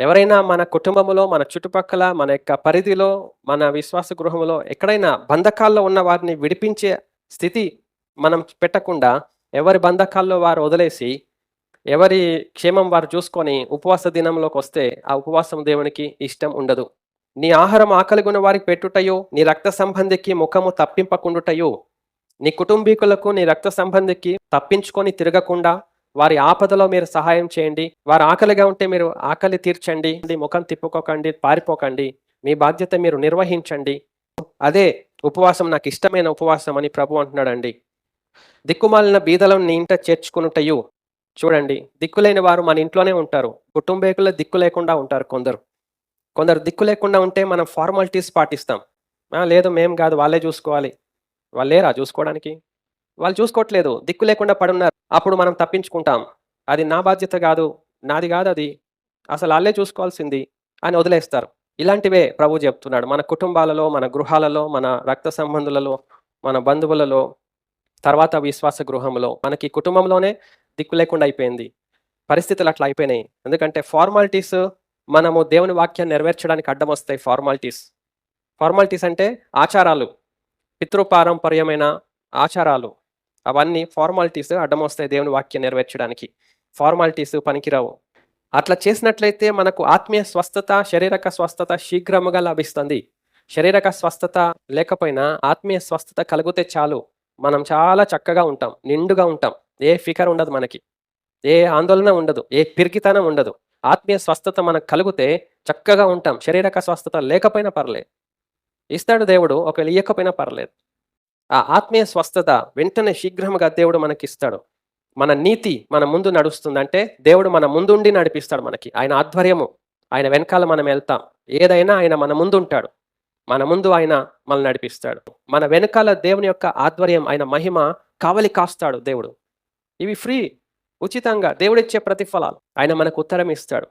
ఎవరైనా మన కుటుంబంలో మన చుట్టుపక్కల మన యొక్క పరిధిలో మన విశ్వాస గృహంలో ఎక్కడైనా బంధకాల్లో ఉన్న వారిని విడిపించే స్థితి మనం పెట్టకుండా ఎవరి బంధకాల్లో వారు వదిలేసి ఎవరి క్షేమం వారు చూసుకొని ఉపవాస దినంలోకి వస్తే ఆ ఉపవాసం దేవునికి ఇష్టం ఉండదు. నీ ఆహారం ఆకలిగొన్న వారికి పెట్టుటయో నీ రక్త సంబంధికి ముఖము తప్పింపకుండుటయో నీ కుటుంబీకులకు నీ రక్త సంబంధికి తప్పించుకొని తిరగకుండా వారి ఆపదలో మీరు సహాయం చేయండి. వారు ఆకలిగా ఉంటే మీరు ఆకలి తీర్చండి. ముఖం తిప్పుకోకండి పారిపోకండి. మీ బాధ్యత మీరు నిర్వహించండి. అదే ఉపవాసం నాకు ఇష్టమైన ఉపవాసం అని ప్రభు అంటున్నాడండి. దిక్కుమాలిన బీదలను నీ ఇంట చేర్చుకున్నటయు చూడండి. దిక్కులేని వారు మన ఇంట్లోనే ఉంటారు. కుటుంబీకుల దిక్కు లేకుండా ఉంటారు కొందరు. కొందరు దిక్కు లేకుండా ఉంటే మనం ఫార్మాలిటీస్ పాటిస్తాం. లేదు మేం కాదు వాళ్ళే చూసుకోవాలి. వాళ్ళు లేరా చూసుకోవడానికి? వాళ్ళు చూసుకోవట్లేదు. దిక్కు లేకుండా పడున్నారు. అప్పుడు మనం తప్పించుకుంటాం. అది నా బాధ్యత కాదు నాది కాదు అది. అసలు వాళ్ళే చూసుకోవాల్సింది అని వదిలేస్తారు. ఇలాంటివే ప్రభు చెప్తున్నాడు. మన కుటుంబాలలో మన గృహాలలో మన రక్త సంబంధులలో మన బంధువులలో తర్వాత విశ్వాస గృహంలో మనకి కుటుంబంలోనే దిక్కు లేకుండా అయిపోయింది. పరిస్థితులు అట్లా అయిపోయినాయి. ఎందుకంటే ఫార్మాలిటీస్ మనము దేవుని వాక్యాన్ని నెరవేర్చడానికి అడ్డం వస్తాయి ఫార్మాలిటీస్. ఫార్మాలిటీస్ అంటే ఆచారాలు. పితృపారంపర్యమైన ఆచారాలు. అవన్నీ ఫార్మాలిటీస్ అడ్డం వస్తాయి దేవుని వాక్యం నెరవేర్చడానికి. ఫార్మాలిటీస్ పనికిరావు. అట్లా చేసినట్లయితే మనకు ఆత్మీయ స్వస్థత శరీరక స్వస్థత శీఘ్రముగా లభిస్తుంది. శరీరక స్వస్థత లేకపోయినా ఆత్మీయ స్వస్థత కలిగితే చాలు. మనం చాలా చక్కగా ఉంటాం నిండుగా ఉంటాం. ఏ ఫికర్ ఉండదు మనకి. ఏ ఆందోళన ఉండదు ఏ పిరికితనం ఉండదు. ఆత్మీయ స్వస్థత మనకు కలిగితే చక్కగా ఉంటాం. శరీరక స్వస్థత లేకపోయినా పర్లేదు. ఇస్తాడు దేవుడు ఒకవేళ ఇయ్యకపోయినా పర్లేదు. ఆ ఆత్మీయ స్వస్థత వెంటనే శీఘ్రముగా దేవుడు మనకి ఇస్తాడు మన నీతి మన ముందు నడుస్తుందంటే దేవుడు మన ముందుండి నడిపిస్తాడు మనకి. ఆయన ఆధ్వర్యము ఆయన వెనకాల మనం వెళ్తాం. ఏదైనా ఆయన మన ముందు ఉంటాడు మన ముందు ఆయన మనల్ని నడిపిస్తాడు. మన వెనకాల దేవుని యొక్క ఆధ్వర్యం ఆయన మహిమ కావలి కాస్తాడు దేవుడు. ఇవి ఫ్రీ ఉచితంగా దేవుడిచ్చే ప్రతిఫలాలు. ఆయన మనకు ఉత్తరం ఇస్తాడు.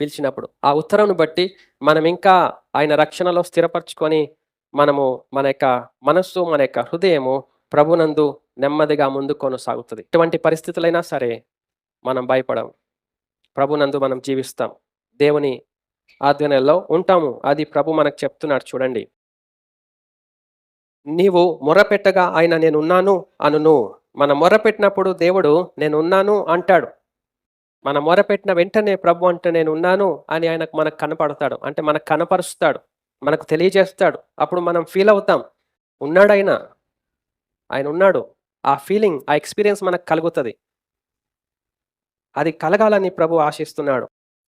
పిలిచినప్పుడు ఆ ఉత్తరంను బట్టి మనం ఇంకా ఆయన రక్షణలో స్థిరపరచుకొని మనము మన యొక్క మనస్సు మన యొక్క హృదయము ప్రభునందు నెమ్మదిగా ముందు కొనసాగుతుంది. ఎటువంటి పరిస్థితులైనా సరే మనం భయపడం ప్రభునందు మనం జీవిస్తాం. దేవుని ఆధ్వర్యంలో ఉంటాము. అది ప్రభు మనకు చెప్తున్నాడు చూడండి. నీవు మొరపెట్టగా ఆయన నేనున్నాను అనును. మన మొరపెట్టినప్పుడు దేవుడు నేనున్నాను అంటాడు. మన మొరపెట్టిన వెంటనే ప్రభు అంటే నేను ఉన్నాను అని ఆయనకు మనకు కనపడతాడు. అంటే మనకు కనపరుస్తాడు. మనకు తెలియజేస్తాడు. అప్పుడు మనం ఫీల్ అవుతాం. ఉన్నాడు ఆయన ఆయన ఉన్నాడు. ఆ ఫీలింగ్ ఆ ఎక్స్పీరియన్స్ మనకు కలుగుతుంది. అది కలగాలని ప్రభు ఆశిస్తున్నాడు.